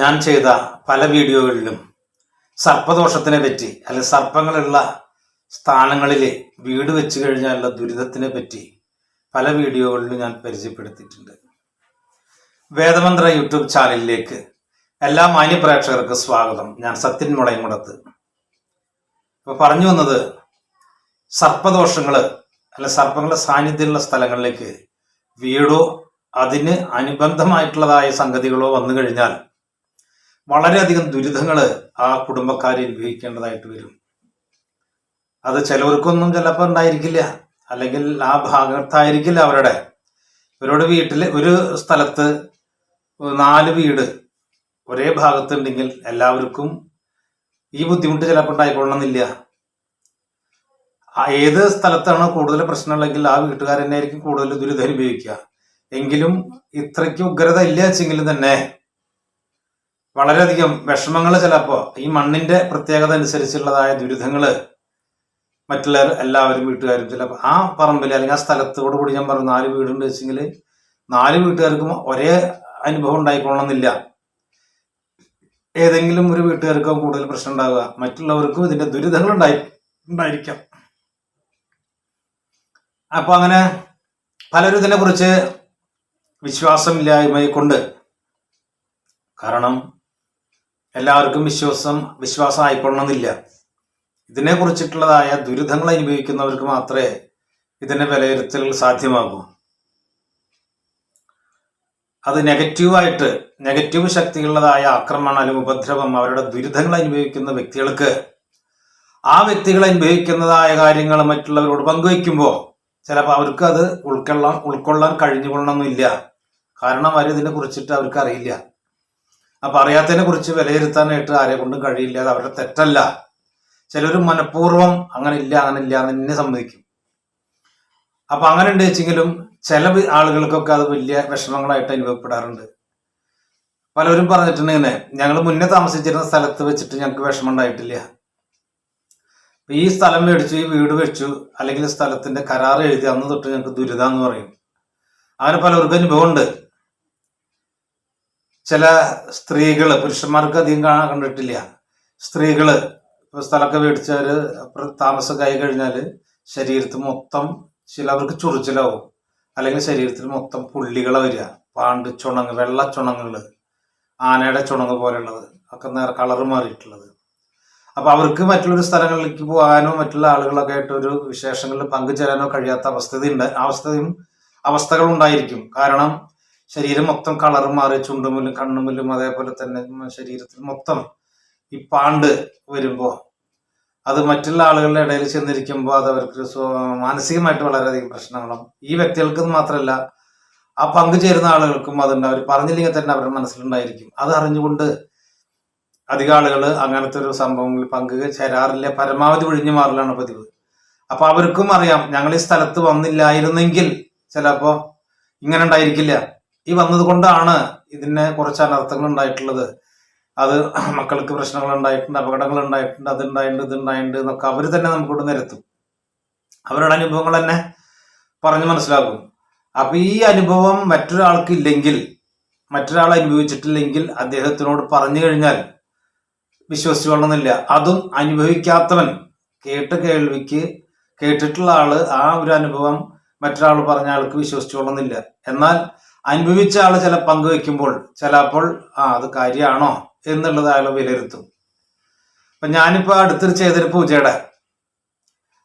ഞാൻ ചെയ്ത പല വീഡിയോകളിലും സർപ്പദോഷത്തിനെ പറ്റി അല്ലെ സർപ്പങ്ങളുള്ള സ്ഥാനങ്ങളിൽ വീട് വെച്ച് കഴിഞ്ഞാലുള്ള ദുരിതത്തിനെ പറ്റി പല വീഡിയോകളിലും ഞാൻ പരിചയപ്പെടുത്തിയിട്ടുണ്ട്. വേദമന്ത്ര യൂട്യൂബ് ചാനലിലേക്ക് എല്ലാ മാന്യപ്രേക്ഷകർക്ക് സ്വാഗതം. ഞാൻ സത്യൻ മുളയംകുടത്ത്. അപ്പൊ പറഞ്ഞു വന്നത് സർപ്പദോഷങ്ങൾ അല്ല സർപ്പങ്ങളുടെ സാന്നിധ്യമുള്ള സ്ഥലങ്ങളിലേക്ക് വീടോ അതിന് അനുബന്ധമായിട്ടുള്ളതായ സംഗതികളോ വന്നു കഴിഞ്ഞാൽ വളരെയധികം ദുരിതങ്ങൾ ആ കുടുംബക്കാരെ അനുഭവിക്കേണ്ടതായിട്ട് വരും. അത് ചിലവർക്കൊന്നും ചിലപ്പോൾ ഉണ്ടായിരിക്കില്ല. അല്ലെങ്കിൽ ആ ഭാഗത്തായിരിക്കില്ല അവരുടെ. ഇവരുടെ വീട്ടിൽ ഒരു സ്ഥലത്ത് നാല് വീട് ഒരേ ഭാഗത്തുണ്ടെങ്കിൽ എല്ലാവർക്കും ഈ ബുദ്ധിമുട്ട് ചിലപ്പോൾ ഉണ്ടായിക്കൊള്ളണമെന്നില്ല. ഏത് സ്ഥലത്താണ് കൂടുതൽ പ്രശ്നമുള്ളെങ്കിൽ ആ വീട്ടുകാരനായിരിക്കും കൂടുതൽ ദുരിതം അനുഭവിക്കുക. എങ്കിലും ഇത്രയ്ക്ക് ഉഗ്രത ഇല്ല വെച്ചെങ്കിലും തന്നെ വളരെയധികം വിഷമങ്ങൾ ചിലപ്പോൾ ഈ മണ്ണിന്റെ പ്രത്യേകത അനുസരിച്ചുള്ളതായ ദുരിതങ്ങൾ മറ്റുള്ള എല്ലാവരും വീട്ടുകാരും ചിലപ്പോൾ ആ പറമ്പിൽ അല്ലെങ്കിൽ ആ സ്ഥലത്തോട് കൂടി ഞാൻ പറഞ്ഞു നാല് വീടുണ്ട് വെച്ചെങ്കിൽ നാല് വീട്ടുകാർക്കും ഒരേ അനുഭവം ഉണ്ടായിക്കൊള്ളണമെന്നില്ല. ഏതെങ്കിലും ഒരു വീട്ടുകാർക്കോ കൂടുതൽ പ്രശ്നം ഉണ്ടാവുക. മറ്റുള്ളവർക്കും ഇതിന്റെ ദുരിതങ്ങൾ ഉണ്ടായി ഉണ്ടായിരിക്കാം. അപ്പൊ അങ്ങനെ പലരും ഇതിനെ കുറിച്ച് വിശ്വാസമില്ലായ്മയെ കൊണ്ട് കാരണം എല്ലാവർക്കും വിശ്വാസം വിശ്വാസം ആയിക്കൊള്ളണമെന്നില്ല ഇതിനെ കുറിച്ചിട്ടുള്ളതായ ദുരിതങ്ങൾ അനുഭവിക്കുന്നവർക്ക് മാത്രമേ ഇതിന്റെ വിലയിരുത്തൽ സാധ്യമാകൂ. അത് നെഗറ്റീവായിട്ട് നെഗറ്റീവ് ശക്തികളുള്ളതായ ആക്രമണം അല്ലെങ്കിൽ ഉപദ്രവം അവരുടെ ദുരിതങ്ങൾ അനുഭവിക്കുന്ന വ്യക്തികൾക്ക് ആ വ്യക്തികൾ അനുഭവിക്കുന്നതായ കാര്യങ്ങൾ മറ്റുള്ളവരോട് പങ്കുവയ്ക്കുമ്പോൾ ചിലപ്പോൾ അവർക്ക് അത് ഉൾക്കൊള്ളാൻ ഉൾക്കൊള്ളാൻ കഴിഞ്ഞുകൊള്ളണമെന്നില്ല. കാരണം അവർ ഇതിനെ കുറിച്ചിട്ട് അവർക്ക് അറിയില്ല അപ്പൊ അറിയാത്തതിനെ കുറിച്ച് വിലയിരുത്താനായിട്ട് ആരെ കൊണ്ടും കഴിയില്ല. അത് അവരുടെ തെറ്റല്ല. ചിലർ മനഃപൂർവം അങ്ങനെ ഇല്ല അങ്ങനെ ഇല്ല എന്ന് എന്നെ സമ്മതിക്കും. അപ്പൊ അങ്ങനെ ഉണ്ട് വെച്ചെങ്കിലും ചില ആളുകൾക്കൊക്കെ അത് വലിയ വിഷമങ്ങളായിട്ട് അനുഭവപ്പെടാറുണ്ട്. പലരും പറഞ്ഞിട്ടുണ്ട് ഞങ്ങൾ മുന്നേ താമസിച്ചിരുന്ന സ്ഥലത്ത് വെച്ചിട്ട് ഞങ്ങൾക്ക് വിഷമം ഉണ്ടായിട്ടില്ല ഈ സ്ഥലം മേടിച്ചു ഈ വീട് വെച്ചു അല്ലെങ്കിൽ സ്ഥലത്തിന്റെ കരാർ എഴുതി അന്ന് തൊട്ട് ഞങ്ങൾക്ക് ദുരിതാന്ന് പറയും. അങ്ങനെ പലർക്കും അനുഭവമുണ്ട്. ചില സ്ത്രീകൾ പുരുഷന്മാർക്ക് അധികം കാണാൻ കണ്ടിട്ടില്ല. സ്ത്രീകൾ ഇപ്പൊ സ്ഥലമൊക്കെ മേടിച്ചാൽ താമസം കൈ കഴിഞ്ഞാൽ ശരീരത്തിൽ മൊത്തം ചിലവർക്ക് ചൊറിച്ചിലാവും. അല്ലെങ്കിൽ ശരീരത്തിൽ മൊത്തം പുള്ളികളെ വരിക. പാണ്ട് ചുണങ്ങ് വെള്ള ചുണങ്ങൾ ആനയുടെ ചുണങ്ങ് പോലെയുള്ളത്. ഒക്കെ നേരെ കളറ് മാറിയിട്ടുള്ളത്. അപ്പൊ അവർക്ക് മറ്റുള്ളൊരു സ്ഥലങ്ങളിലേക്ക് പോകാനോ മറ്റുള്ള ആളുകളൊക്കെ ആയിട്ട് ഒരു വിശേഷങ്ങളിൽ പങ്കുചേരാനോ കഴിയാത്ത അവസ്ഥയുണ്ട്. അവസ്ഥയും അവസ്ഥകളുണ്ടായിരിക്കും. കാരണം ശരീരം മൊത്തം കളർ മാറി ചുണ്ടുമുല്ലും കണ്ണുമുല്ലും അതേപോലെ തന്നെ ശരീരത്തിൽ മൊത്തം ഈ പാണ്ട് വരുമ്പോൾ അത് മറ്റുള്ള ആളുകളുടെ ഇടയിൽ ചെന്നിരിക്കുമ്പോൾ അത് അവർക്ക് മാനസികമായിട്ട് വളരെയധികം പ്രശ്നങ്ങളും. ഈ വ്യക്തികൾക്ക് മാത്രമല്ല ആ പങ്കുചേരുന്ന ആളുകൾക്കും അതുണ്ട്. അവർ പറഞ്ഞില്ലെങ്കിൽ തന്നെ അവരുടെ മനസ്സിലുണ്ടായിരിക്കും. അത് അറിഞ്ഞുകൊണ്ട് അധികം ആളുകൾ അങ്ങനത്തെ ഒരു സംഭവങ്ങളിൽ പങ്കു ചേരാറില്ല. പരമാവധി ഒഴിഞ്ഞു മാറലാണ് പതിവ്. അപ്പൊ അവർക്കും അറിയാം ഞങ്ങൾ ഈ സ്ഥലത്ത് വന്നില്ലായിരുന്നെങ്കിൽ ചിലപ്പോ ഇങ്ങനെ ഉണ്ടായിരിക്കില്ല. ഈ വന്നത് കൊണ്ടാണ് ഇതിനെ കുറച്ച് അനർത്ഥങ്ങൾ ഉണ്ടായിട്ടുള്ളത്. അത് മക്കൾക്ക് പ്രശ്നങ്ങൾ ഉണ്ടായിട്ടുണ്ട് അപകടങ്ങൾ ഉണ്ടായിട്ടുണ്ട് അതുണ്ടായിട്ടുണ്ട് ഉണ്ടായിട്ടുണ്ട് ഇത് ഉണ്ടായിട്ടുണ്ട് എന്നൊക്കെ അവർ തന്നെ നമുക്ക് ഇവിടെ നിരത്തും. അവരുടെ അനുഭവങ്ങൾ തന്നെ പറഞ്ഞു മനസ്സിലാക്കും. അപ്പൊ ഈ അനുഭവം മറ്റൊരാൾക്ക് ഇല്ലെങ്കിൽ മറ്റൊരാൾ അനുഭവിച്ചിട്ടില്ലെങ്കിൽ അദ്ദേഹത്തിനോട് പറഞ്ഞു കഴിഞ്ഞാൽ വിശ്വസിച്ചു കൊള്ളണമെന്നില്ല. അതും അനുഭവിക്കാത്തവൻ കേട്ട കേൾവിക്ക് കേട്ടിട്ടുള്ള ആൾ ആ ഒരു അനുഭവം മറ്റൊരാൾ പറഞ്ഞ ആൾക്ക് വിശ്വസിച്ചു കൊള്ളുന്നില്ല എന്നാൽ അനുഭവിച്ച ആൾ ചില പങ്കുവെക്കുമ്പോൾ ചിലപ്പോൾ ആ അത് കാര്യമാണോ എന്നുള്ളത് അയാൾ വിലയിരുത്തും. അപ്പൊ ഞാനിപ്പോ അടുത്തൊരു ചെയ്തൊരു പൂജയുടെ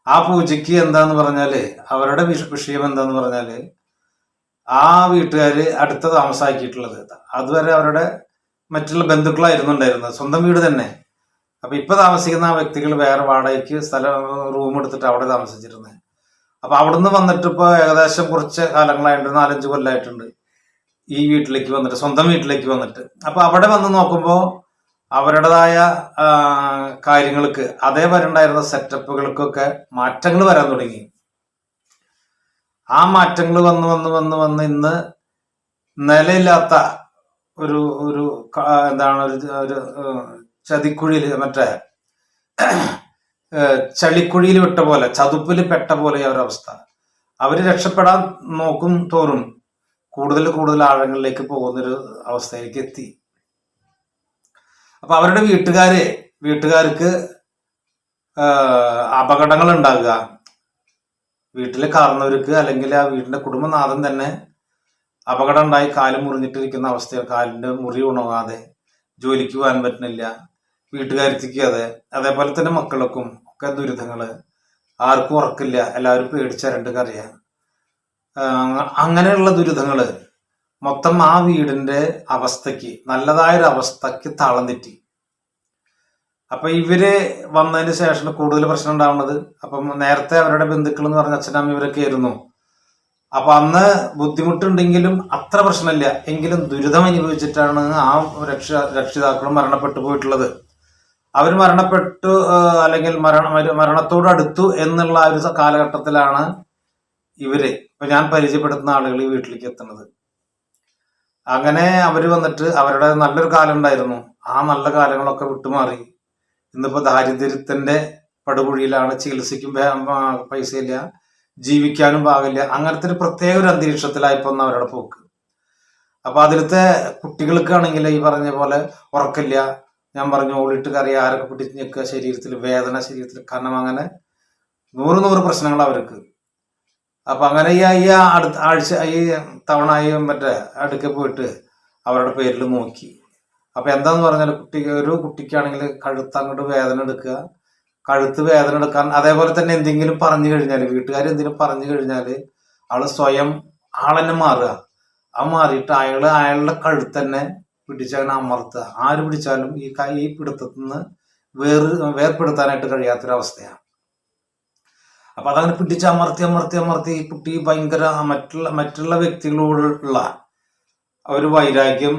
ആ പൂജയ്ക്ക് എന്താന്ന് പറഞ്ഞാൽ അവരുടെ വിഷ- വിഷയം എന്താന്ന് പറഞ്ഞാൽ ആ വീട്ടുകാര് അടുത്ത താമസാക്കിയിട്ടുള്ളത്. അതുവരെ അവരുടെ മറ്റുള്ള ബന്ധുക്കളായിരുന്നു ഉണ്ടായിരുന്നത് സ്വന്തം വീട് തന്നെ. അപ്പൊ ഇപ്പൊ താമസിക്കുന്ന ആ വ്യക്തികൾ വേറെ വാടകയ്ക്ക് സ്ഥലം റൂം എടുത്തിട്ട് അവിടെ താമസിച്ചിരുന്നത് അപ്പൊ അവിടുന്ന് വന്നിട്ട് ഇപ്പൊ ഏകദേശം കുറച്ച് കാലങ്ങളായിട്ടുണ്ട് നാലഞ്ച് കൊല്ലമായിട്ടുണ്ട് ഈ വീട്ടിലേക്ക് വന്നിട്ട് സ്വന്തം വീട്ടിലേക്ക് വന്നിട്ട്. അപ്പൊ അവിടെ വന്ന് നോക്കുമ്പോൾ അവരുടേതായ കാര്യങ്ങൾക്ക് അതേ വരണ്ടായിരുന്ന സെറ്റപ്പുകൾക്കൊക്കെ മാറ്റങ്ങൾ വരാൻ തുടങ്ങി. ആ മാറ്റങ്ങൾ വന്ന് വന്ന് വന്ന് വന്ന് ഇന്ന് നിലയില്ലാത്ത ഒരു ഒരു എന്താണ് ഒരു ഒരു ചതിക്കുഴിയിൽ മറ്റേ ചളിക്കുഴിയിൽ വിട്ട പോലെ ചതുപ്പിൽ പെട്ട പോലെ അവരവസ്ഥ അവർ രക്ഷപ്പെടാൻ നോക്കും തോറും കൂടുതൽ കൂടുതൽ ആഴങ്ങളിലേക്ക് പോകുന്നൊരു അവസ്ഥയിലേക്ക് എത്തി. അപ്പൊ അവരുടെ വീട്ടുകാര് വീട്ടുകാർക്ക് അപകടങ്ങൾ ഉണ്ടാകുക. വീട്ടിൽ കാർന്നവർക്ക് അല്ലെങ്കിൽ ആ വീടിന്റെ കുടുംബനാഥൻ തന്നെ അപകടം ഉണ്ടായി കാൽ മുറിഞ്ഞിട്ടിരിക്കുന്ന അവസ്ഥ കാലിന്റെ മുറി ഉണങ്ങാതെ ജോലിക്ക് പോകാൻ പറ്റുന്നില്ല വീട്ടുകാരിക്ക് അതെ. അതേപോലെ തന്നെ മക്കൾക്കും ഒക്കെ ദുരിതങ്ങൾ. ആർക്കും ഉറക്കില്ല എല്ലാവരും പേടിച്ചരണ്ട് കറിയാം അങ്ങനെയുള്ള ദുരിതങ്ങൾ മൊത്തം ആ വീടിന്റെ അവസ്ഥയ്ക്ക് നല്ലതായൊരു അവസ്ഥയ്ക്ക് താളം തെറ്റി. അപ്പൊ ഇവർ വന്നതിന് ശേഷം കൂടുതൽ പ്രശ്നം ഉണ്ടാവുന്നത് അപ്പം നേരത്തെ അവരുടെ ബന്ധുക്കൾ എന്ന് പറഞ്ഞ അച്ഛനമ്മ ഇവരൊക്കെ ആയിരുന്നു. അപ്പൊ അന്ന് ബുദ്ധിമുട്ടുണ്ടെങ്കിലും അത്ര പ്രശ്നമില്ല. എങ്കിലും ദുരിതം അനുഭവിച്ചിട്ടാണ് ആ രക്ഷ രക്ഷിതാക്കളും മരണപ്പെട്ടു പോയിട്ടുള്ളത്. അവർ മരണപ്പെട്ടു അല്ലെങ്കിൽ മരണ മരണത്തോട് അടുത്തു എന്നുള്ള ഒരു കാലഘട്ടത്തിലാണ് ഇവർ ഇപ്പൊ ഞാൻ പരിചയപ്പെടുത്തുന്ന ആളുകൾ ഈ വീട്ടിലേക്ക് എത്തുന്നത്. അങ്ങനെ അവർ വന്നിട്ട് അവരുടെ നല്ലൊരു കാലം ഉണ്ടായിരുന്നു. ആ നല്ല കാലങ്ങളൊക്കെ വിട്ടുമാറി. ഇന്നിപ്പോ ദാരിദ്ര്യത്തിന്റെ പടുകുഴിയിലാണ് ചികിത്സയ്ക്കും പൈസയില്ല ജീവിക്കാനും പാകില്ല. അങ്ങനത്തെ ഒരു പ്രത്യേക ഒരു അന്തരീക്ഷത്തിലായിപ്പോ ഒന്ന് അവരുടെ പോക്ക്. അപ്പൊ അതിലത്തെ കുട്ടികൾക്കാണെങ്കിൽ ഈ പറഞ്ഞ പോലെ ഉറക്കില്ല. ഞാൻ പറഞ്ഞു ഓളിട്ട് കറി ആരൊക്കെ പിടിച്ച് നിൽക്കുക ശരീരത്തിൽ വേദന ശരീരത്തിൽ കാരണം അങ്ങനെ നൂറ് നൂറ് പ്രശ്നങ്ങൾ അവർക്ക്. അപ്പൊ അങ്ങനെ ഈ ഈ അടുത്ത ആഴ്ച ഈ തവണ ഈ മറ്റേ അടുക്കെ പോയിട്ട് അവരുടെ പേരിൽ നോക്കി. അപ്പം എന്താന്ന് പറഞ്ഞാൽ കുട്ടിക്ക് ഒരു കുട്ടിക്കാണെങ്കിൽ കഴുത്ത് അങ്ങോട്ട് വേദന എടുക്കുക. കഴുത്ത് വേദന എടുക്കാൻ അതേപോലെ തന്നെ എന്തെങ്കിലും പറഞ്ഞു കഴിഞ്ഞാൽ വീട്ടുകാർ എന്തെങ്കിലും പറഞ്ഞു കഴിഞ്ഞാൽ ആൾ സ്വയം ആളെന്നെ മാറുക. ആ മാറിയിട്ട് അയാൾ അയാളുടെ കഴുത്ത് തന്നെ പിടിച്ചങ്ങനെ അമർത്തുക. ആര് പിടിച്ചാലും ഈ കൈ ഈ പിടുത്തത്തിൽ നിന്ന് വേർ വേർപ്പെടുത്താനായിട്ട് കഴിയാത്തൊരവസ്ഥയാണ്. അപ്പൊ അതങ്ങനെ പിടിച്ച് അമർത്തി അമർത്തി അമർത്തി ഈ കുട്ടി ഭയങ്കര മറ്റുള്ള മറ്റുള്ള വ്യക്തികളോടുള്ള ഒരു വൈരാഗ്യം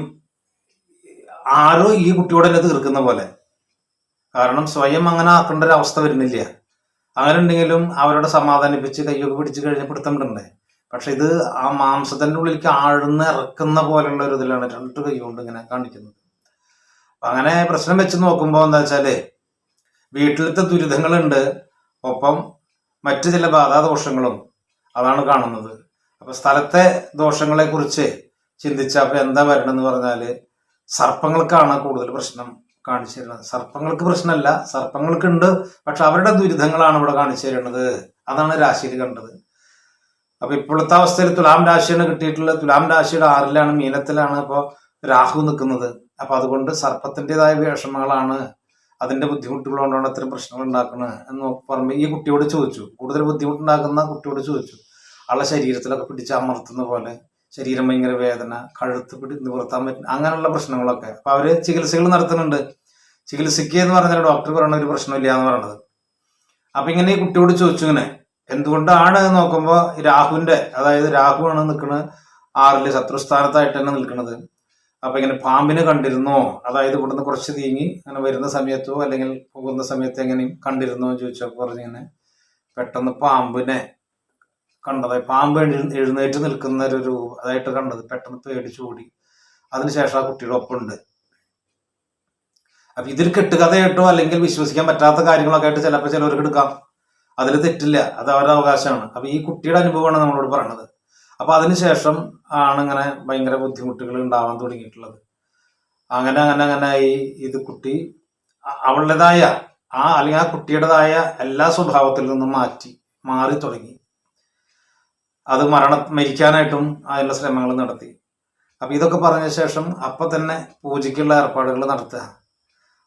ആരോ ഈ കുട്ടിയോട് തന്നെ തീർക്കുന്ന പോലെ. കാരണം സ്വയം അങ്ങനെ ആക്കേണ്ട ഒരു അവസ്ഥ വരുന്നില്ല. അങ്ങനെ ഉണ്ടെങ്കിലും അവരോട് സമാധാനിപ്പിച്ച് കയ്യൊക്കെ പിടിച്ച് കഴിഞ്ഞ് പിടുത്തമിട്ടുണ്ട് പക്ഷെ ഇത് ആ മാംസത്തിന്റെ ഉള്ളിലേക്ക് ആഴ്ന്ന് ഇറക്കുന്ന പോലെയുള്ള ഒരു ഇതിലാണ് രണ്ട് കൈ കൊണ്ട് ഇങ്ങനെ കാണിക്കുന്നത്. അങ്ങനെ പ്രശ്നം വെച്ച് നോക്കുമ്പോൾ എന്താ വെച്ചാൽ വീട്ടിലത്തെ ദുരിതങ്ങളുണ്ട്. ഒപ്പം മറ്റു ചില ബാധാദോഷങ്ങളും അതാണ് കാണുന്നത്. അപ്പൊ സ്ഥലത്തെ ദോഷങ്ങളെ കുറിച്ച് അപ്പോൾ എന്താ വരണമെന്ന് പറഞ്ഞാൽ സർപ്പങ്ങൾക്കാണ് കൂടുതൽ പ്രശ്നം കാണിച്ചു തരുന്നത്. സർപ്പങ്ങൾക്ക് പ്രശ്നമല്ല സർപ്പങ്ങൾക്കുണ്ട് പക്ഷെ അവരുടെ ദുരിതങ്ങളാണ് ഇവിടെ കാണിച്ചു തരുന്നത്. അതാണ് രാശിയിൽ കണ്ടത്. അപ്പൊ ഇപ്പോഴത്തെ അവസ്ഥയിൽ തുലാം രാശിയാണ് കിട്ടിയിട്ടുള്ളത്. തുലാം രാശിയുടെ ആറിലാണ് മീനത്തിലാണ് ഇപ്പോൾ രാഹു നിൽക്കുന്നത്. അപ്പൊ അതുകൊണ്ട് സർപ്പത്തിന്റെതായ വിഷമങ്ങളാണ് അതിന്റെ ബുദ്ധിമുട്ടുകൾ കൊണ്ടാണ് ഇത്തരം പ്രശ്നങ്ങൾ ഉണ്ടാക്കുന്നത് എന്ന് പറയുമ്പോൾ ഈ കുട്ടിയോട് ചോദിച്ചു. കൂടുതൽ ബുദ്ധിമുട്ടുണ്ടാക്കുന്ന കുട്ടിയോട് ചോദിച്ചു. ആളെ ശരീരത്തിലൊക്കെ പിടിച്ച് അമർത്തുന്ന പോലെ ശരീരം ഭയങ്കര വേദന കഴുത്ത് പിടി നിവർത്താൻ പറ്റും അങ്ങനെയുള്ള പ്രശ്നങ്ങളൊക്കെ. അപ്പൊ അവർ ചികിത്സകൾ നടത്തുന്നുണ്ട്. ചികിത്സിക്കുക എന്ന് പറഞ്ഞാൽ ഡോക്ടർ പറയുന്ന ഒരു പ്രശ്നമില്ല എന്ന് പറയുന്നത് അപ്പൊ ഇങ്ങനെ ഈ കുട്ടിയോട് ചോദിച്ചു ഇങ്ങനെ എന്തുകൊണ്ടാണ് നോക്കുമ്പോൾ രാഹുവിന്റെ അതായത് രാഹു ആണ് നിൽക്കുന്നത് ആറിൽ ശത്രുസ്ഥാനത്തായിട്ട് തന്നെ നിൽക്കുന്നത് അപ്പൊ ഇങ്ങനെ പാമ്പിനെ കണ്ടിരുന്നോ? അതായത് ഇവിടുന്ന് കുറച്ച് നീങ്ങി അങ്ങനെ വരുന്ന സമയത്തോ അല്ലെങ്കിൽ പോകുന്ന സമയത്ത് എങ്ങനെയും കണ്ടിരുന്നോ എന്ന് ചോദിച്ചപ്പോൾ പറഞ്ഞിങ്ങനെ പെട്ടെന്ന് പാമ്പിനെ കണ്ടത്. പാമ്പ് എഴുന്നേറ്റ് നിൽക്കുന്ന ഒരു രൂപം അതായിട്ട് കണ്ടത് പെട്ടെന്ന് പേടിച്ചു ഓടി. അതിനുശേഷം ആ കുട്ടിയുടെ ഒപ്പമുണ്ട്. അപ്പൊ ഇതിൽ കെട്ടുകഥയായിട്ടോ അല്ലെങ്കിൽ വിശ്വസിക്കാൻ പറ്റാത്ത കാര്യങ്ങളൊക്കെ ആയിട്ട് ചിലപ്പോൾ ചിലവർക്ക് എടുക്കാം. അതിൽ തെറ്റില്ല. അത് അവരുടെ അവകാശമാണ്. അപ്പൊ ഈ കുട്ടിയുടെ അനുഭവമാണ് നമ്മളോട് പറയണത്. അപ്പൊ അതിനുശേഷം ആണ് ഇങ്ങനെ ഭയങ്കര ബുദ്ധിമുട്ടുകൾ ഉണ്ടാവാൻ തുടങ്ങിയിട്ടുള്ളത്. അങ്ങനെ അങ്ങനെ അങ്ങനെ ഈ ഇത് കുട്ടി അവളുടേതായ ആ അല്ലെങ്കിൽ ആ കുട്ടിയുടേതായ എല്ലാ സ്വഭാവത്തിൽ നിന്നും മാറ്റി മാറി തുടങ്ങി. അത് മരണ മരിക്കാനായിട്ടും അതിനുള്ള ശ്രമങ്ങൾ നടത്തി. അപ്പൊ ഇതൊക്കെ പറഞ്ഞ ശേഷം അപ്പൊ തന്നെ പൂജയ്ക്കുള്ള ഏർപ്പാടുകൾ നടത്തുക.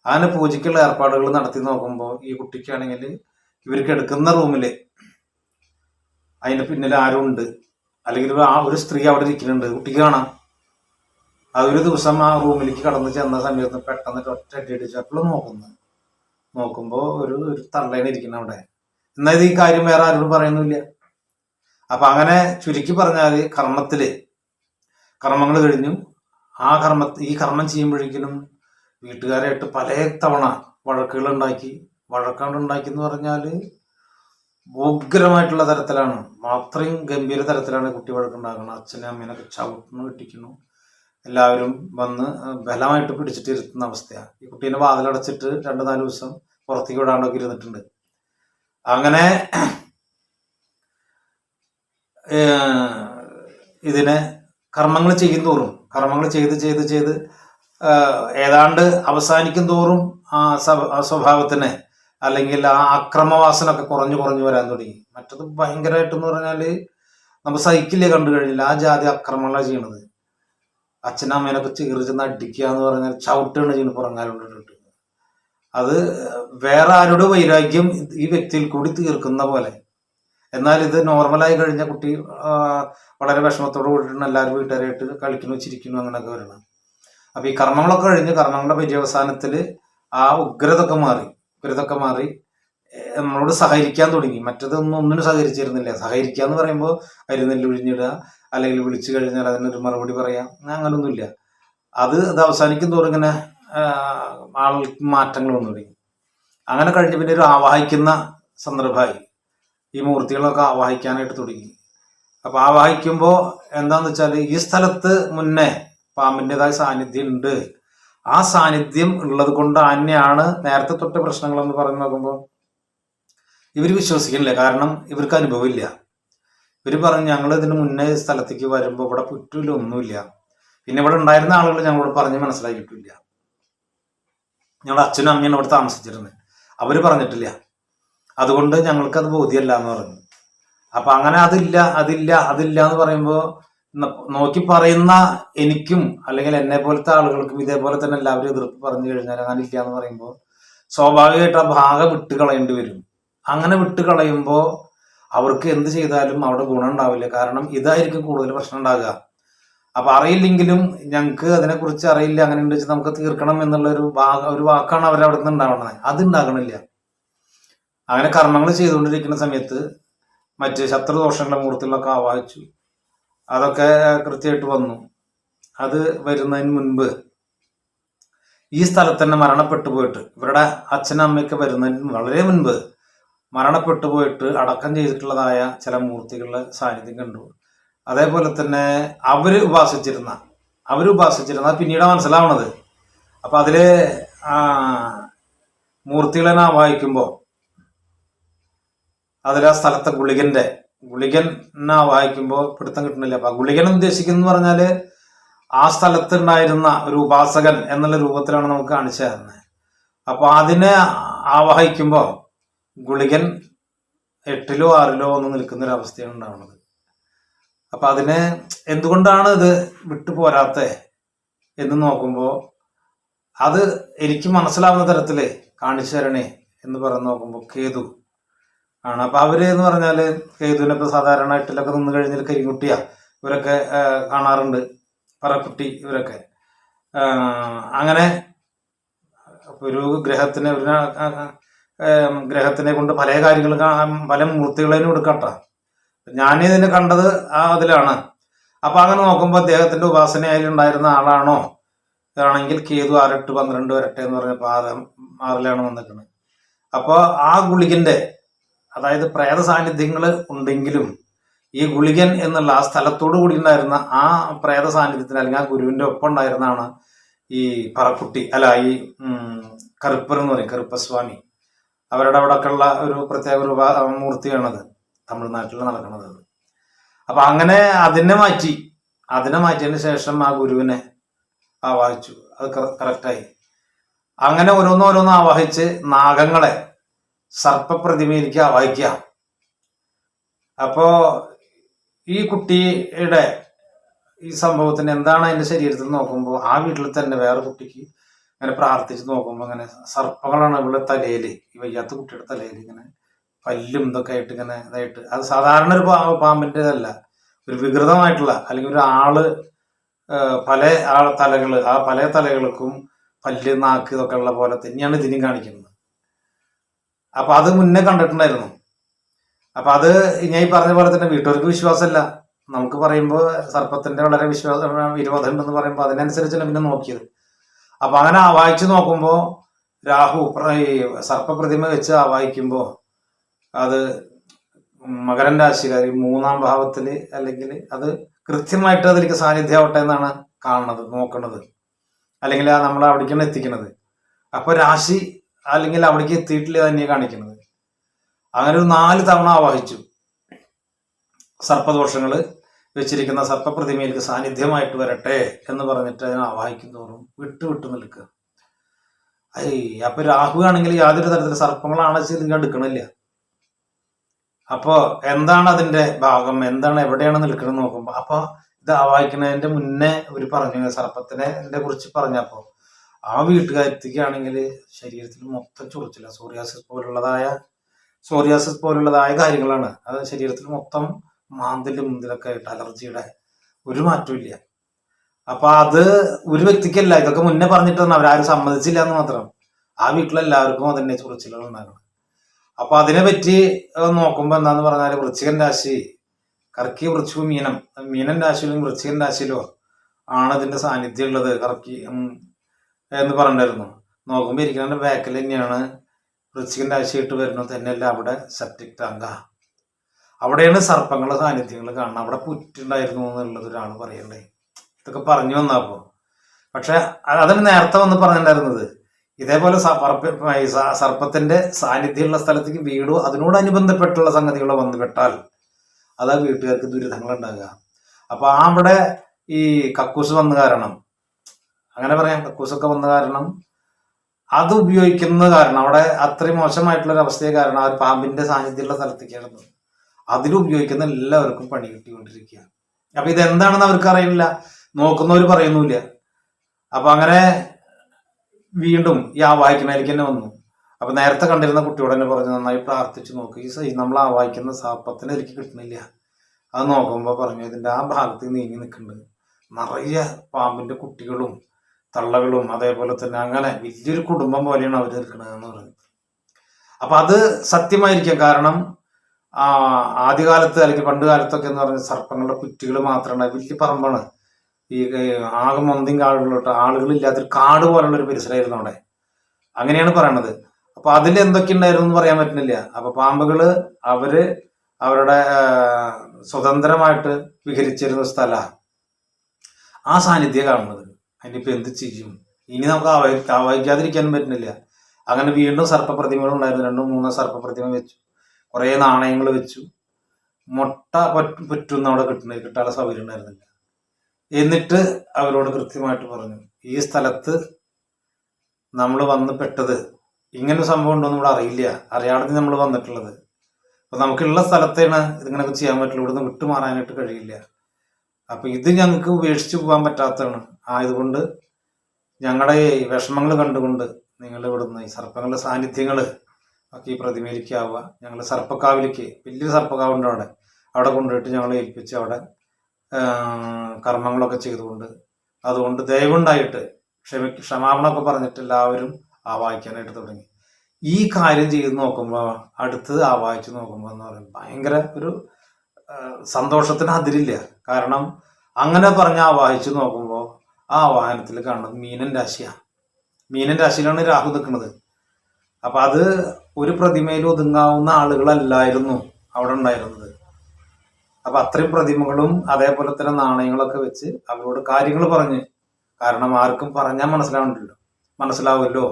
അങ്ങനെ പൂജയ്ക്കുള്ള ഏർപ്പാടുകൾ നടത്തി നോക്കുമ്പോൾ ഈ കുട്ടിക്കാണെങ്കിൽ ഇവർക്ക് എടുക്കുന്ന റൂമിൽ അതിന്റെ പിന്നിൽ ആരും ഉണ്ട് അല്ലെങ്കിൽ ആ- ഒരു സ്ത്രീ അവിടെ ഇരിക്കുന്നുണ്ട് കുട്ടിക്ക് കാണാം. ഒരു ദിവസം ആ റൂമിലേക്ക് കടന്നു ചെന്ന സമയത്ത് പെട്ടെന്ന് ഒറ്റ അടി അടിച്ചപ്പോൾ നോക്കുന്നു. നോക്കുമ്പോൾ ഒരു ഒരു തള്ളേനെ ഇരിക്കുന്ന അവിടെ. എന്നാൽ ഈ കാര്യം വേറെ ആരോടും പറയുന്നില്ല അപ്പൊ അങ്ങനെ ചുരുക്കി പറഞ്ഞാൽ കർമ്മത്തിൽ കർമ്മങ്ങൾ കഴിഞ്ഞു. ആ കർമ്മ ഈ കർമ്മം ചെയ്യുമ്പോഴേക്കും വീട്ടുകാരായിട്ട് പല തവണ വഴക്കുകൾ ഉണ്ടാക്കി. വഴക്കാണ്ട് ഉണ്ടാക്കി എന്ന് പറഞ്ഞാൽ ഉഗ്രമായിട്ടുള്ള തരത്തിലാണ്. അത്രയും ഗംഭീര തരത്തിലാണ് കുട്ടി വഴക്കുണ്ടാക്കുന്നത്. അച്ഛനും അമ്മേനൊക്കെ ചവിട്ടണം കിട്ടിക്കുന്നു. എല്ലാവരും വന്ന് ബലമായിട്ട് പിടിച്ചിട്ട് ഇരുത്തുന്ന അവസ്ഥയാണ് ഈ കുട്ടീനെ വാതിലടച്ചിട്ട് രണ്ട് നാല് ദിവസം പുറത്തേക്ക് വിടാണ്ടൊക്കെ ഇരുന്നിട്ടുണ്ട്. അങ്ങനെ ഇതിനെ കർമ്മങ്ങൾ ചെയ്യും തോറും കർമ്മങ്ങൾ ചെയ്ത് ചെയ്ത് ചെയ്ത് ഏതാണ്ട് അവസാനിക്കും തോറും ആ സ്വ- ആ സ്വഭാവത്തിന് അല്ലെങ്കിൽ ആ അക്രമവാസനൊക്കെ കുറഞ്ഞു കുറഞ്ഞു വരാൻ തുടങ്ങി. മറ്റത് ഭയങ്കരമായിട്ടെന്ന് പറഞ്ഞാൽ നമ്മൾ സൈക്കിളിലേ കണ്ടു കഴിഞ്ഞില്ല. ആ ജാതി അക്രമങ്ങളാണ് ചെയ്യണത്. അച്ഛനമ്മേനൊക്കെ ചീറി ചെന്ന് അടിക്കുക എന്ന് പറഞ്ഞാൽ ചവിട്ടാണ് ചെയ്യുന്നത് പുറങ്ങാലുണ്ടിട്ട് അത് വേറെ ആരുടെ വൈരാഗ്യം ഈ വ്യക്തിയിൽ കൂടി തീർക്കുന്ന പോലെ. എന്നാൽ ഇത് നോർമലായി കഴിഞ്ഞ കുട്ടി വളരെ വിഷമത്തോട് കൂടിയിട്ടാണ് എല്ലാവരും വീട്ടുകാരായിട്ട് കളിക്കുന്നു ചിരിക്കുന്നു അങ്ങനെയൊക്കെ വരണം. അപ്പൊ ഈ കർമ്മങ്ങളൊക്കെ കഴിഞ്ഞ് കർമ്മങ്ങളുടെ പര്യവസാനത്തിൽ ആ ഉഗ്രതൊക്കെ മാറി. ഉഗ്രതൊക്കെ മാറി നമ്മളോട് സഹകരിക്കാൻ തുടങ്ങി. മറ്റതൊന്നും ഒന്നിനും സഹകരിച്ചിരുന്നില്ല. സഹകരിക്കുക എന്ന് പറയുമ്പോൾ അരുന്നെല്ല് ഒഴിഞ്ഞിടുക അല്ലെങ്കിൽ വിളിച്ചു കഴിഞ്ഞാൽ അതിനൊരു മറുപടി പറയാം. അങ്ങനൊന്നുമില്ല. അത് അത് അവസാനിക്കും തോറും ഇങ്ങനെ ആൾക്ക് മാറ്റങ്ങൾ വന്നു തുടങ്ങി. അങ്ങനെ കഴിഞ്ഞ് പിന്നെ ഒരു ആവാഹിക്കുന്ന സന്ദർഭമായി. ഈ മൂർത്തികളൊക്കെ ആവാഹിക്കാനായിട്ട് തുടങ്ങി. അപ്പൊ ആവാഹിക്കുമ്പോൾ എന്താന്ന് വെച്ചാൽ ഈ സ്ഥലത്ത് മുന്നേ പാമ്പിന്റെതായ സാന്നിധ്യം ഉണ്ട്. ആ സാന്നിധ്യം ഉള്ളത് കൊണ്ട് തന്നെയാണ് നേരത്തെ തൊട്ട് പ്രശ്നങ്ങളെന്ന് പറഞ്ഞു നോക്കുമ്പോൾ ഇവർ വിശ്വസിക്കുന്നില്ല. കാരണം ഇവർക്ക് അനുഭവമില്ല. ഇവർ പറഞ്ഞു ഞങ്ങൾ ഇതിന് മുന്നേ സ്ഥലത്തേക്ക് വരുമ്പോൾ ഇവിടെ പുറ്റില്ല ഒന്നുമില്ല. പിന്നെ ഇവിടെ ഉണ്ടായിരുന്ന ആളുകൾ ഞങ്ങളോട് പറഞ്ഞ് മനസ്സിലാക്കിയിട്ടില്ല. ഞങ്ങളുടെ അച്ഛനും അമ്മയും അവിടെ താമസിച്ചിരുന്നത് അവർ പറഞ്ഞിട്ടില്ല. അതുകൊണ്ട് ഞങ്ങൾക്ക് അത് ബോധ്യമല്ല എന്ന് പറഞ്ഞു. അപ്പൊ അങ്ങനെ അതില്ല അതില്ല അതില്ല എന്ന് പറയുമ്പോൾ നോക്കി പറയുന്ന എനിക്കും അല്ലെങ്കിൽ എന്നെ പോലത്തെ ആളുകൾക്കും ഇതേപോലെ തന്നെ എല്ലാവരും എതിർപ്പ് പറഞ്ഞു കഴിഞ്ഞാൽ അങ്ങനെ ഇല്ല എന്ന് പറയുമ്പോൾ സ്വാഭാവികമായിട്ട് ആ ഭാഗം വിട്ട് കളയേണ്ടി വരും. അങ്ങനെ വിട്ട് കളയുമ്പോൾ അവർക്ക് എന്ത് ചെയ്താലും അവിടെ ഗുണം ഉണ്ടാവില്ല. കാരണം ഇതായിരിക്കും കൂടുതൽ പ്രശ്നം ഉണ്ടാകുക. അപ്പൊ അറിയില്ലെങ്കിലും ഞങ്ങൾക്ക് അതിനെക്കുറിച്ച് അറിയില്ല അങ്ങനെ ഉണ്ട് വെച്ചാൽ നമുക്ക് തീർക്കണം എന്നുള്ള ഒരു ഭാഗ ഒരു വാക്കാണ് അവരവിടെ നിന്ന് ഉണ്ടാവണത്. അത് ഉണ്ടാകണില്ല. അങ്ങനെ കർമ്മങ്ങൾ ചെയ്തുകൊണ്ടിരിക്കുന്ന സമയത്ത് മറ്റ് ശത്രുദോഷങ്ങളുടെ മൂർത്തികളൊക്കെ ആവാഹിച്ചു. അതൊക്കെ കൃത്യമായിട്ട് വന്നു. അത് വരുന്നതിന് മുൻപ് ഈ സ്ഥലത്ത് തന്നെ മരണപ്പെട്ടു പോയിട്ട് ഇവരുടെ അച്ഛനും അമ്മയൊക്കെ വരുന്നതിന് വളരെ മുൻപ് മരണപ്പെട്ടു പോയിട്ട് അടക്കം ചെയ്തിട്ടുള്ളതായ ചില മൂർത്തികളുടെ സാന്നിധ്യം കണ്ടു. അതേപോലെ തന്നെ അവർ ഉപാസിച്ചിരുന്ന അവർ ഉപാസിച്ചിരുന്ന പിന്നീട് മനസ്സിലാവണത്. അപ്പൊ അതിൽ ആ മൂർത്തികളെ നാം വായിക്കുമ്പോൾ അതിൽ സ്ഥലത്തെ ഗുളികന്റെ ഗുളികൻ എന്നാ വായിക്കുമ്പോൾ പിടുത്തം കിട്ടുന്നില്ല. അപ്പൊ ഗുളികൻ ഉദ്ദേശിക്കുന്നു പറഞ്ഞാൽ ആ സ്ഥലത്തുണ്ടായിരുന്ന ഒരു ഉപാസകൻ എന്നുള്ള രൂപത്തിലാണ് നമുക്ക് കാണിച്ചു തരുന്നത്. അപ്പൊ അതിനെ ആവാഹിക്കുമ്പോൾ ഗുളികൻ എട്ടിലോ ആറിലോ ഒന്ന് നിൽക്കുന്ന ഒരു അവസ്ഥയാണ് ഉണ്ടാവുന്നത്. അപ്പൊ അതിനെ എന്തുകൊണ്ടാണ് ഇത് വിട്ടു പോരാത്ത എന്ന് നോക്കുമ്പോൾ അത് എനിക്ക് മനസ്സിലാവുന്ന തരത്തിൽ കാണിച്ചു തരണേ എന്ന് പറഞ്ഞ് നോക്കുമ്പോൾ കേതു ആണ്. അപ്പൊ അവർ എന്ന് പറഞ്ഞാൽ കേതുവിനെ ഇപ്പൊ സാധാരണ എട്ടിലൊക്കെ നിന്ന് കഴിഞ്ഞാൽ കരിങ്കുട്ടിയ. ഇവരൊക്കെ കാണാറുണ്ട്. പറക്കുട്ടി ഇവരൊക്കെ. അങ്ങനെ ഒരു ഗ്രഹത്തിനെ ഒരു ഗ്രഹത്തിനെ കൊണ്ട് പല കാര്യങ്ങൾ പല മൂർത്തികളും എടുക്കട്ട. ഞാൻ ഇതിനെ കണ്ടത് അതിലാണ്. അപ്പൊ അങ്ങനെ നോക്കുമ്പോൾ അദ്ദേഹത്തിന്റെ ഉപാസനയായി ഉണ്ടായിരുന്ന ആളാണോ? ആണെങ്കിൽ കേതു ആറെട്ട് പന്ത്രണ്ട് വരട്ടെ എന്ന് പറഞ്ഞപ്പോൾ ആറ് ആറിലാണ് വന്നിട്ടുണ്ട് അപ്പോൾ ആ ഗുളികന്റെ അതായത് പ്രേത സാന്നിധ്യങ്ങൾ ഉണ്ടെങ്കിലും ഈ ഗുളികൻ എന്നുള്ള ആ സ്ഥലത്തോട് കൂടി ഉണ്ടായിരുന്ന ആ പ്രേത സാന്നിധ്യത്തിന് അല്ലെങ്കിൽ ആ ഗുരുവിന്റെ ഒപ്പം ഉണ്ടായിരുന്നാണ് ഈ പറക്കുട്ടി അല്ല ഈ കറുപ്പർ എന്ന് പറയും കറുപ്പസ്വാമി. അവരുടെ അവിടെ ഉള്ള ഒരു പ്രത്യേക ഒരു മൂർത്തിയാണത് തമിഴ്നാട്ടിൽ നടക്കുന്നത്. അപ്പൊ അങ്ങനെ അതിനെ മാറ്റി അതിനെ മാറ്റിയതിന് ശേഷം ആ ഗുരുവിനെ ആവാഹിച്ചു. അത് കറക്റ്റായി അങ്ങനെ ഓരോന്നോരോന്ന് ആവാഹിച്ച് നാഗങ്ങളെ സർപ്പപ്രതിമയിലേക്ക് ആവാഹിക്കുക. അപ്പോ ഈ കുട്ടിയുടെ ഈ സംഭവത്തിന് എന്താണ് അതിന്റെ ശരീരത്തിൽ നോക്കുമ്പോൾ ആ വീട്ടിൽ തന്നെ വേറെ കുട്ടിക്ക് ഇങ്ങനെ പ്രാർത്ഥിച്ച് നോക്കുമ്പോൾ അങ്ങനെ സർപ്പങ്ങളാണ് ഇവിടെ തലയിൽ ഈ വയ്യാത്ത കുട്ടിയുടെ തലയിൽ ഇങ്ങനെ പല്ലും ഇതൊക്കെ ആയിട്ട് ഇങ്ങനെ ഇതായിട്ട്. അത് സാധാരണ ഒരു പാ പാമ്പിന്റെതല്ല ഒരു വികൃതമായിട്ടുള്ള അല്ലെങ്കിൽ ഒരു ആൾ പല ആ തലകൾ ആ പല തലകൾക്കും പല്ല് നാക്ക് ഇതൊക്കെ ഉള്ള പോലെ തന്നെയാണ് ഇതിനും കാണിക്കുന്നത്. അപ്പൊ അത് മുന്നേ കണ്ടിട്ടുണ്ടായിരുന്നു. അപ്പൊ അത് ഞാൻ ഈ പറഞ്ഞ പോലെ തന്നെ വീട്ടുകാർക്ക് വിശ്വാസമല്ല. നമുക്ക് പറയുമ്പോൾ സർപ്പത്തിന്റെ വളരെ വിശ്വാസം ഉണ്ടെന്ന് പറയുമ്പോൾ അതിനനുസരിച്ചല്ല പിന്നെ നോക്കിയത്. അപ്പൊ അങ്ങനെ വായിച്ചു നോക്കുമ്പോൾ രാഹു സർപ്പപ്രതിമ വെച്ച് ആവാഹിക്കുമ്പോൾ അത് മകരൻ രാശിക്കാർ മൂന്നാം ഭാവത്തിൽ അല്ലെങ്കിൽ അത് കൃത്യമായിട്ട് അതിലേക്ക് സാന്നിധ്യമാവട്ടെ എന്നാണ് കാണുന്നത് നോക്കുന്നത്. അല്ലെങ്കിൽ നമ്മൾ അവിടേക്കാണ് എത്തിക്കുന്നത്. അപ്പൊ രാശി അല്ലെങ്കിൽ അവിടേക്ക് എത്തിയിട്ടില്ല തന്നെയാണ് കാണിക്കുന്നത്. അങ്ങനെ ഒരു നാല് തവണ ആവാഹിച്ചു. സർപ്പദോഷങ്ങൾ വെച്ചിരിക്കുന്ന സർപ്പപ്രതിമയിലേക്ക് സാന്നിധ്യമായിട്ട് വരട്ടെ എന്ന് പറഞ്ഞിട്ട് അതിനെ ആവാഹിക്കുന്നവരും വിട്ടു വിട്ട് നിൽക്കുക. ഐ അപ്പൊ രാഹു ആണെങ്കിൽ യാതൊരു തരത്തിൽ സർപ്പങ്ങളാണ് ചെയ്തിങ്ങനെ എടുക്കണില്ല. അപ്പോ എന്താണ് അതിന്റെ ഭാഗം? എന്താണ് എവിടെയാണ് നിൽക്കുന്നത് നോക്കുമ്പോ അപ്പൊ ഇത് ആവാഹിക്കുന്നതിന്റെ മുന്നേ ഒരു പറഞ്ഞു സർപ്പത്തിനെ കുറിച്ച് പറഞ്ഞപ്പോ ആ വീട്ടുകാരത്തേക്കാണെങ്കിൽ ശരീരത്തിൽ മൊത്തം ചൊറിച്ചില്ല സോറിയാസിസ് പോലുള്ളതായ സോറിയാസിസ് പോലുള്ളതായ കാര്യങ്ങളാണ്. അത് ശരീരത്തിൽ മൊത്തം മാന്തിലും മുന്തിലൊക്കെ ആയിട്ട് അലർജിയുടെ ഒരു മാറ്റവും ഇല്ല. അപ്പൊ അത് ഒരു വ്യക്തിക്കല്ല ഇതൊക്കെ മുന്നേ പറഞ്ഞിട്ടാണ് അവരാരും സമ്മതിച്ചില്ല എന്ന് മാത്രം. ആ വീട്ടിലെല്ലാവർക്കും അതിന്റെ ചൊറിച്ചിലുകൾ ഉണ്ടാകണം. അപ്പൊ അതിനെ പറ്റി നോക്കുമ്പോൾ നോക്കുമ്പോ എന്താന്ന് പറഞ്ഞാൽ വൃശ്ചികൻ രാശി കർക്കി വൃക്ഷവും മീനം. മീനൻ രാശിയിലും വൃശ്ചികൻ രാശിയിലോ ആണ് അതിന്റെ സാന്നിധ്യം ഉള്ളത്. കർക്കി എന്ന് പറഞ്ഞിരുന്നു നോക്കുമ്പോൾ ഇരിക്കുന്നതിന്റെ ബാക്കിൽ തന്നെയാണ് വൃശ്ചികന്റെ ആവശ്യമായിട്ട് വരുന്നത്. തന്നെയല്ല അവിടെ സെപ്റ്റിക് ടാങ്ക അവിടെയാണ് സർപ്പങ്ങളുടെ സാന്നിധ്യങ്ങൾ കാണുന്നത്. അവിടെ പുറ്റുണ്ടായിരുന്നു എന്നുള്ളത് ഒരാൾ പറയണ്ടേ. ഇതൊക്കെ പറഞ്ഞു വന്നപ്പോൾ പക്ഷെ അതിന് നേരത്തെ വന്ന് പറഞ്ഞിട്ടുണ്ടായിരുന്നത് ഇതേപോലെ സർപ്പത്തിന്റെ സാന്നിധ്യമുള്ള സ്ഥലത്തേക്ക് വീടോ അതിനോടനുബന്ധപ്പെട്ടുള്ള സംഗതികളോ വന്നുപെട്ടാൽ അതാ വീട്ടുകാർക്ക് ദുരിതങ്ങൾ ഉണ്ടാകുക. അപ്പൊ ആ അവിടെ ഈ കക്കൂസ് വന്ന കാരണം അങ്ങനെ പറയാം കക്കൂസൊക്കെ വന്ന കാരണം അത് ഉപയോഗിക്കുന്ന കാരണം അവിടെ അത്രയും മോശമായിട്ടുള്ള ഒരു അവസ്ഥയെ കാരണം ആ പാമ്പിന്റെ സാന്നിധ്യമുള്ള സ്ഥലത്തേക്കായിരുന്നു. അതിലുപയോഗിക്കുന്ന എല്ലാവർക്കും പണി കിട്ടിക്കൊണ്ടിരിക്കുക അപ്പൊ ഇതെന്താണെന്ന് അവർക്ക് അറിയില്ല. നോക്കുന്നവർ പറയുന്നില്ല അപ്പൊ അങ്ങനെ വീണ്ടും ഈ ആവാഹിക്കണേലേക്ക് തന്നെ വന്നു. അപ്പൊ നേരത്തെ കണ്ടിരുന്ന കുട്ടിയോട് തന്നെ പറഞ്ഞു നന്നായി പ്രാർത്ഥിച്ചു നോക്ക്. ഈ നമ്മൾ നമ്മൾ ആവാഹിക്കുന്ന സാപ്പത്തിന് എനിക്ക് കിട്ടുന്നില്ല. അത് നോക്കുമ്പോൾ പറഞ്ഞു ഇതിന്റെ ആ ഭാഗത്ത് നീങ്ങി നിൽക്കുന്നുണ്ട് നിറയെ പാമ്പിന്റെ കുട്ടികളും തള്ളകളും അതേപോലെ തന്നെ അങ്ങനെ വലിയൊരു കുടുംബം പോലെയാണ് അവർ നിൽക്കുന്നത് പറയുന്നത്. അപ്പൊ അത് സത്യമായിരിക്കാം. കാരണം ആ ആദ്യകാലത്ത് അല്ലെങ്കിൽ പണ്ട് കാലത്തൊക്കെ എന്ന് പറഞ്ഞ സർപ്പങ്ങളുടെ കുറ്റികൾ മാത്രമാണ് വലിയ പറമ്പാണ്. ഈ ആകെ മന്തിയും കാടുകളിലോട്ട് ആളുകളില്ലാത്തൊരു കാട് പോലുള്ള ഒരു പരിസരമായിരുന്നു അവിടെ. അങ്ങനെയാണ് പറയണത്. അപ്പൊ അതിൽ എന്തൊക്കെ ഉണ്ടായിരുന്നു എന്ന് പറയാൻ പറ്റുന്നില്ല. അപ്പൊ പാമ്പുകൾ അവർ അവരുടെ സ്വതന്ത്രമായിട്ട് വിഹരിച്ചിരുന്ന സ്ഥല. ആ സാന്നിധ്യം കാണുന്നത്. അതിനിപ്പോ എന്ത് ചെയ്യും? ഇനി നമുക്ക് ആവഹിക്കാതിരിക്കാനും പറ്റുന്നില്ല. അങ്ങനെ വീണ്ടും സർപ്പപ്രതിമകൾ ഉണ്ടായിരുന്നു. രണ്ടും മൂന്നോ സർപ്പപ്രതിമ വെച്ചു. കുറേ നാണയങ്ങൾ വെച്ചു. മുട്ട പറ്റ് പറ്റുന്ന അവിടെ കിട്ടുന്ന കിട്ടാനുള്ള സൗകര്യം ഉണ്ടായിരുന്നില്ല. എന്നിട്ട് അവരോട് കൃത്യമായിട്ട് പറഞ്ഞു ഈ സ്ഥലത്ത് നമ്മൾ വന്ന് പെട്ടത് ഇങ്ങനെ സംഭവം ഉണ്ടോ നമ്മൾ അറിയില്ല. അറിയാതെ നമ്മൾ വന്നിട്ടുള്ളത്. അപ്പൊ നമുക്കുള്ള സ്ഥലത്തേണ് ഇതിങ്ങനെയൊക്കെ ചെയ്യാൻ പറ്റുള്ളൂ. ഇവിടുന്ന് വിട്ടുമാറാനായിട്ട് കഴിയില്ല. അപ്പൊ ഇത് ഞങ്ങൾക്ക് ഉപേക്ഷിച്ച് പോകാൻ പറ്റാത്തതാണ്. ആയതുകൊണ്ട് ഞങ്ങളുടെ വിഷമങ്ങൾ കണ്ടുകൊണ്ട് നിങ്ങൾ ഇവിടുന്ന് ഈ സർപ്പങ്ങളുടെ സാന്നിധ്യങ്ങൾ ഒക്കെ ഈ പ്രതിമയിലേക്കാവുക. ഞങ്ങൾ സർപ്പക്കാവിലേക്ക് വലിയ സർപ്പക്കാവുണ്ട് അവിടെ. അവിടെ കൊണ്ടുപോയിട്ട് ഞങ്ങളെ ഏൽപ്പിച്ച് അവിടെ കർമ്മങ്ങളൊക്കെ ചെയ്തുകൊണ്ട് അതുകൊണ്ട് ദയവുണ്ടായിട്ട് ക്ഷമി ക്ഷമാപണമൊക്കെ പറഞ്ഞിട്ട് എല്ലാവരും ആവാഹിക്കാനായിട്ട് തുടങ്ങി. ഈ കാര്യം ചെയ്ത് നോക്കുമ്പോൾ അടുത്തത് ആവാഹിച്ച് നോക്കുമ്പോൾ എന്ന് പറയുന്നത് ഭയങ്കര ഒരു സന്തോഷത്തിന് അതിരില്ല. കാരണം അങ്ങനെ പറഞ്ഞ് ആവാഹിച്ച് നോക്കുമ്പോൾ ആ വാഹനത്തിൽ കാണുന്നത് മീനൻ രാശിയാണ് മീനൻ രാശിയിലാണ് രാഹു നിൽക്കുന്നത്. അപ്പം അത് ഒരു പ്രതിമയിൽ ഒതുങ്ങാവുന്ന ആളുകളല്ലായിരുന്നു അവിടെ ഉണ്ടായിരുന്നത്. അപ്പം അത്രയും പ്രതിമകളും അതേപോലെ തന്നെ നാണയങ്ങളൊക്കെ വെച്ച് അവരോട് കാര്യങ്ങൾ പറഞ്ഞ് കാരണം ആർക്കും പറഞ്ഞാൽ മനസ്സിലാവണ്ടല്ലോ. മനസ്സിലാവുമല്ലോ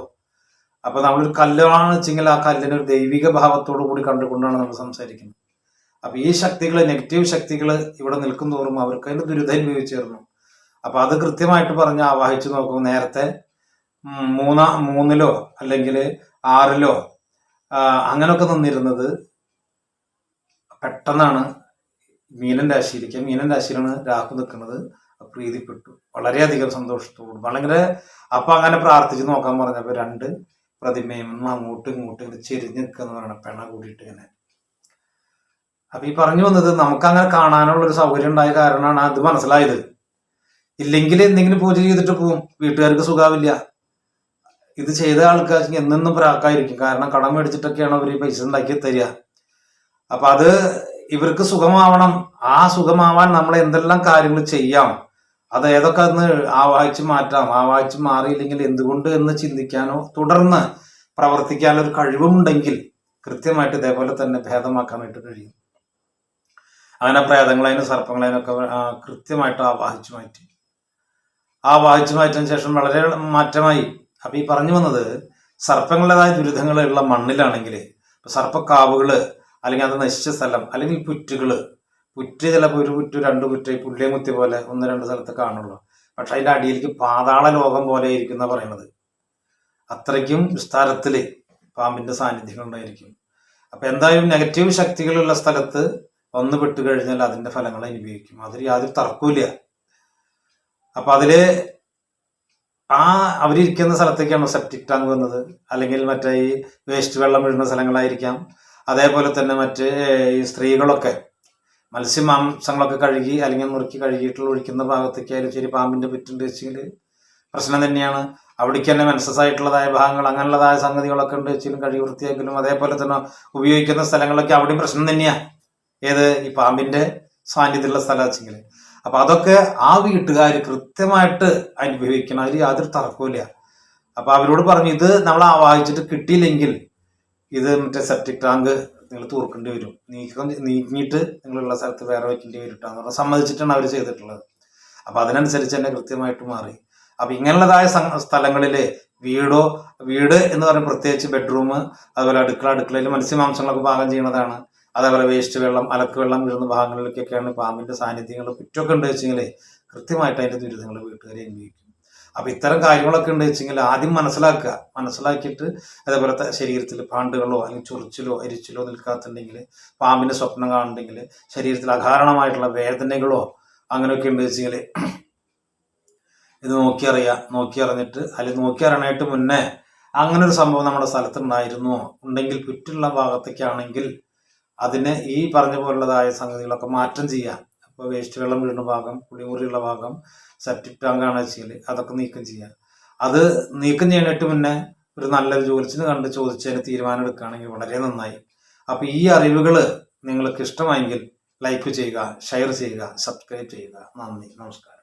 അപ്പം നമ്മളൊരു കല്ലാണ് വെച്ചെങ്കിൽ ആ കല്ലിനൊരു ദൈവിക ഭാവത്തോടു കൂടി കണ്ടുകൊണ്ടാണ് നമ്മൾ സംസാരിക്കുന്നത്. അപ്പൊ ഈ ശക്തികൾ നെഗറ്റീവ് ശക്തികൾ ഇവിടെ നിൽക്കും തോറും അവർക്ക് അതിന്റെ ദുരിതം അപ്പോൾ അപ്പൊ അത് കൃത്യമായിട്ട് പറഞ്ഞ് ആവാഹിച്ചു നോക്കും. നേരത്തെ മൂന്നാ മൂന്നിലോ അല്ലെങ്കിൽ ആറിലോ അങ്ങനെയൊക്കെ നിന്നിരുന്നത് പെട്ടെന്നാണ് മീനൻ രാശിയിലേക്ക്. മീനൻ രാശിയിലാണ് രാഹു നിൽക്കുന്നത്. പ്രീതിപ്പെട്ടു. വളരെയധികം സന്തോഷത്തോടും. വളരെ അപ്പൊ അങ്ങനെ പ്രാർത്ഥിച്ച് നോക്കാൻ പറഞ്ഞപ്പോ രണ്ട് പ്രതിമയും അങ്ങോട്ടും ഇങ്ങോട്ടും ഇങ്ങനെ ചെരിഞ്ഞ് നിൽക്കുന്ന പറയണം പെണ കൂടിയിട്ട് ഇങ്ങനെ അപ്പൊ ഈ പറഞ്ഞു വന്നത് നമുക്ക് അങ്ങനെ കാണാനുള്ള ഒരു സൗകര്യം ഉണ്ടായ കാരണമാണ് അത് മനസ്സിലായത്. ഇല്ലെങ്കിൽ എന്തെങ്കിലും പൂജ ചെയ്തിട്ട് പോവും. വീട്ടുകാർക്ക് സുഖാവില്ല. ഇത് ചെയ്ത ആൾക്കാർക്ക് എന്നെന്നും പ്രാക്കായിരിക്കും. കാരണം കടം മേടിച്ചിട്ടൊക്കെയാണ് അവർ ഈ പൈസ ഉണ്ടാക്കി തരിക. അപ്പൊ അത് ഇവർക്ക് സുഖമാവണം. ആ സുഖമാവാൻ നമ്മൾ എന്തെല്ലാം കാര്യങ്ങൾ ചെയ്യാം. അത് ഏതൊക്കെ ആ ആവാഹിച്ച് മാറ്റാം. ആവാഹിച്ച് മാറിയില്ലെങ്കിൽ എന്തുകൊണ്ട് എന്ന് ചിന്തിക്കാനോ തുടർന്ന് പ്രവർത്തിക്കാനോ ഒരു കഴിവുമുണ്ടെങ്കിൽ കൃത്യമായിട്ട് ഇതേപോലെ തന്നെ ഭേദമാക്കാനായിട്ട് കഴിയും. അങ്ങനെ പ്രേതങ്ങളതിനും സർപ്പങ്ങളതിനൊക്കെ ഒക്കെ കൃത്യമായിട്ട് ആവാഹിച്ചു മാറ്റി. ആ വാഹിച്ചു മാറ്റിയതിനു ശേഷം വളരെ മാറ്റമായി. അപ്പൊ ഈ പറഞ്ഞു വന്നത് സർപ്പങ്ങളുടേതായ ദുരിതങ്ങളുള്ള മണ്ണിലാണെങ്കിൽ സർപ്പക്കാവുകൾ അല്ലെങ്കിൽ അത് നശിച്ച സ്ഥലം അല്ലെങ്കിൽ പുറ്റുകൾ പുറ്റ് ചിലപ്പോൾ ഒരു പുറ്റു രണ്ട് പുറ്റ് പുള്ളിയെ കുത്തി പോലെ ഒന്ന് രണ്ട് സ്ഥലത്ത് കാണുള്ളൂ. പക്ഷെ അതിന്റെ അടിയിലേക്ക് പാതാള ലോകം പോലെ ഇരിക്കുന്ന പറയുന്നത്. അത്രയ്ക്കും വിസ്താരത്തിൽ പാമ്പിന്റെ സാന്നിധ്യങ്ങൾ ഉണ്ടായിരിക്കും അപ്പൊ എന്തായാലും നെഗറ്റീവ് ശക്തികളുള്ള സ്ഥലത്ത് ഒന്ന് പെട്ട് കഴിഞ്ഞാൽ അതിന്റെ ഫലങ്ങൾ അനുഭവിക്കും. അതിൽ യാതൊരു തർക്കമില്ല അപ്പൊ അതിൽ ആ അവരിക്കുന്ന സ്ഥലത്തേക്കാണ് സെപ്റ്റിക് ടാങ്ക് വന്നത്. അല്ലെങ്കിൽ മറ്റേ ഈ വേസ്റ്റ് വെള്ളം വീഴുന്ന സ്ഥലങ്ങളായിരിക്കാം. അതേപോലെ തന്നെ മറ്റ് ഈ സ്ത്രീകളൊക്കെ മത്സ്യമാംസങ്ങളൊക്കെ കഴുകി അല്ലെങ്കിൽ നുറുക്കി കഴുകിയിട്ടുള്ള ഒഴിക്കുന്ന ഭാഗത്തേക്കായാലും ശരി പാമ്പിന്റെ പുറ്റുണ്ട് വെച്ചെങ്കിൽ പ്രശ്നം തന്നെയാണ്. അവിടേക്ക് തന്നെ മെൻസസ് ആയിട്ടുള്ളതായ ഭാഗങ്ങൾ അങ്ങനെയുള്ളതായ സംഗതികളൊക്കെ ഉണ്ട് വെച്ചാലും കഴുകി വൃത്തിയാക്കലും അതേപോലെ തന്നെ ഉപയോഗിക്കുന്ന സ്ഥലങ്ങളൊക്കെ അവിടെയും പ്രശ്നം തന്നെയാ. ഏത്? ഈ പാമ്പിന്റെ സാന്നിധ്യമുള്ള സ്ഥലം വെച്ചെങ്കിൽ അപ്പൊ അതൊക്കെ ആ വീട്ടുകാർ കൃത്യമായിട്ട് അനുഭവിക്കണം അതിൽ യാതൊരു തർക്കമില്ല അപ്പൊ അവരോട് പറഞ്ഞു ഇത് നമ്മൾ വായിച്ചിട്ട് കിട്ടിയില്ലെങ്കിൽ ഇത് മറ്റേ സെപ്റ്റിക് ടാങ്ക് നിങ്ങൾ തൂർക്കേണ്ടി വരും. നീക്കം നീങ്ങിയിട്ട് നിങ്ങളുള്ള സ്ഥലത്ത് വേറെ വയ്ക്കേണ്ടി വരും പറഞ്ഞാൽ സമ്മതിച്ചിട്ടാണ് അവർ ചെയ്തിട്ടുള്ളത്. അപ്പൊ അതിനനുസരിച്ച് തന്നെ കൃത്യമായിട്ട് മാറി. അപ്പൊ ഇങ്ങനെയുള്ളതായ സ്ഥലങ്ങളിൽ വീടോ വീട് എന്ന് പറയുന്നത് പ്രത്യേകിച്ച് ബെഡ്റൂം അതുപോലെ അടുക്കള അടുക്കളയിൽ മത്സ്യമാംസങ്ങളൊക്കെ പാകം ചെയ്യുന്നതാണ് അതേപോലെ വേസ്റ്റ് വെള്ളം അലക്ക് വെള്ളം വീഴുന്ന ഭാഗങ്ങളിലേക്കൊക്കെയാണ് പാമ്പിന്റെ സാന്നിധ്യങ്ങൾ കുറ്റമൊക്കെ ഉണ്ട് വെച്ചെങ്കിൽ കൃത്യമായിട്ട് അതിന്റെ ദുരിതങ്ങൾ വീട്ടുകാരെ അനുഭവിക്കും. അപ്പൊ ഇത്തരം കാര്യങ്ങളൊക്കെ ഉണ്ട് വെച്ചെങ്കിൽ ആദ്യം മനസ്സിലാക്കുക. മനസ്സിലാക്കിയിട്ട് അതേപോലെ ശരീരത്തിൽ പാണ്ടുകളോ അല്ലെങ്കിൽ ചൊറിച്ചിലോ എരിച്ചിലോ നിൽക്കാത്തുണ്ടെങ്കിൽ പാമ്പിന്റെ സ്വപ്നം കാണുന്നുണ്ടെങ്കിൽ ശരീരത്തിൽ അകാരണമായിട്ടുള്ള വേദനകളോ അങ്ങനെയൊക്കെ ഉണ്ട് വെച്ചെങ്കിൽ ഇത് നോക്കി അറിയാം നോക്കി അറിഞ്ഞിട്ട് അല്ലെങ്കിൽ നോക്കി മുന്നേ അങ്ങനെ ഒരു സംഭവം നമ്മുടെ സ്ഥലത്തുണ്ടായിരുന്നോ ഉണ്ടെങ്കിൽ ചുറ്റുള്ള ഭാഗത്തേക്കാണെങ്കിൽ അതിന് ഈ പറഞ്ഞ പോലുള്ളതായ സംഗതികളൊക്കെ മാറ്റം ചെയ്യാം അപ്പോൾ വേസ്റ്റ് വെള്ളം വീഴുന്ന ഭാഗം കുളിമുറിയുള്ള ഭാഗം സെപ്റ്റിക് ടാങ്കാണ് വെച്ചാൽ അതൊക്കെ നീക്കം ചെയ്യാം അത് നീക്കം ചെയ്യാനായിട്ട് മുന്നേ ഒരു നല്ലൊരു ജോലിച്ചിന് കണ്ട് ചോദിച്ചതിന് തീരുമാനം എടുക്കുകയാണെങ്കിൽ വളരെ നന്നായി. അപ്പോൾ ഈ അറിവുകൾ നിങ്ങൾക്ക് ഇഷ്ടമായെങ്കിൽ ലൈക്ക് ചെയ്യുക ഷെയർ ചെയ്യുക സബ്സ്ക്രൈബ് ചെയ്യുക. നന്ദി. നമസ്കാരം.